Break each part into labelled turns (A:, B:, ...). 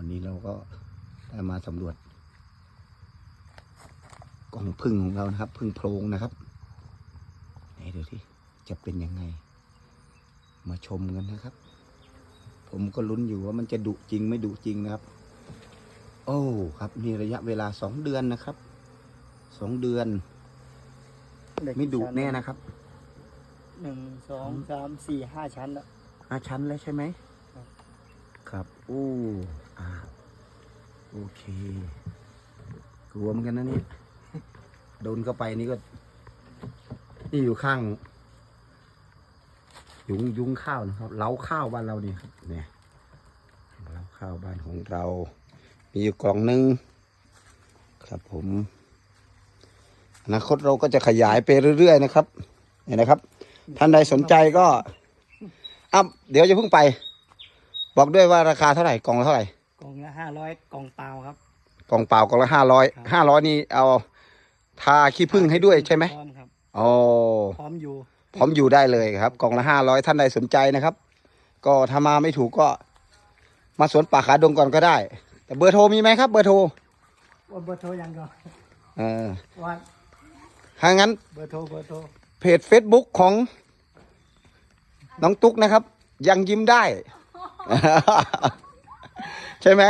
A: วันนี้เราก็ได้มาสำรวจกล่องพึ่งของเรานะครับ พึ่งโพรงนะครับไหนเดี๋ยวที่จะเป็นยังไง มาชมกันนะครับ ผมก็ลุ้นอยู่ว่ามันจะดุจริงไม่ดุจริงนะครับ โอ้ครับมีระยะเวลาสองเดือนนะครับสองเดือน ไม่ดุแน่นะครับ
B: หนึ่งสองสามสี่ห้าชั้นแล้ว
A: ห้าชั้นแล้วใช่ไหม
B: ครับ
A: ครับ อู้ อ่าโอเค กลัวเหมือนกันนะเนี่ยโดนเข้าไปนี่ก็ นี่อยู่ข้าง ยุงยุงข้าวนะครับ เล้าข้าวบ้านเราเนี่ครับเนี่ยเล้าข้าวบ้านของเรา มีอยู่กล่องหนึ่งครับผมอนาคตเราก็จะขยายไปเรื่อยๆนะครับเนี่ยนะครับ ท่านใดสนใจก็อะเดี๋ยวจะเพิ่งไป บอกด้วยว่าราคาเท่าไหร่กล่องเท่าไหร่
B: กล่องละห้าร้อยกล่องเปล่าครับ
A: กล่องเปล่ากล่องละห้าร้อย
B: ครับ
A: ห้าร้อยนี่เอาทาขี้ผึ้งให้ด้วยใช่ไหม
B: พร้อมครับ
A: อ๋อ
B: พร้อมอยู่
A: พร้อมอยู่ได้เลยครับ กล่องละห้าร้อยท่านใดสนใจนะครับ ก็ถ้ามาไม่ถูกก็ มาสวนป่าขาดงก่อนก็ได้ แต่เบอร์โทรมีไหมครับ เบอร์โทร
B: ว่าเบอร์โทรยังก่อน
A: เออ
B: ว่า
A: ถ้างั้น
B: เบอร์โทรเบอร์โทร
A: เพจ Facebook ของ น้องตุ๊กนะครับ ยังยิ้มได้ ใช่ไหม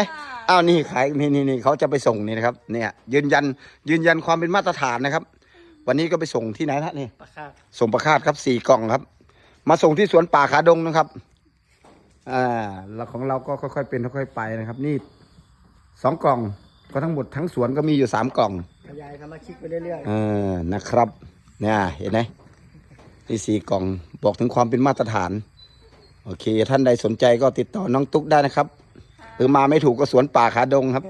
A: อ้าวนี่ขายนี่นี่นี่เขาจะไปส่งนี่นะครับ เนี่ย ยืนยันยืนยันความเป็นมาตรฐานนะครับ วันนี้ก็ไปส่งที่ไหนนะนี่
B: ปลาคาบ
A: ส่งประคาดครับสี่กล่องครับ มาส่งที่สวนป่าขาดงนะครับอ่าแล้วของเราก็ค่อยๆเป็นค่อยๆไปนะครับ นี่สองกล่องก็ทั้งหมดทั้งสวนก็มีอยู่สามกล่อง
B: ขยายสมาชิกไปเรื่อย
A: เออนะครับ เนี่ยเห็นไหมนี่สี่กล่องบอกถึงความเป็นมาตรฐาน โอเค ท่านใดสนใจก็ติดต่อน้องตุ๊กได้นะครับ หรือมาไม่ถูกก็สวนป่าขาดงครับ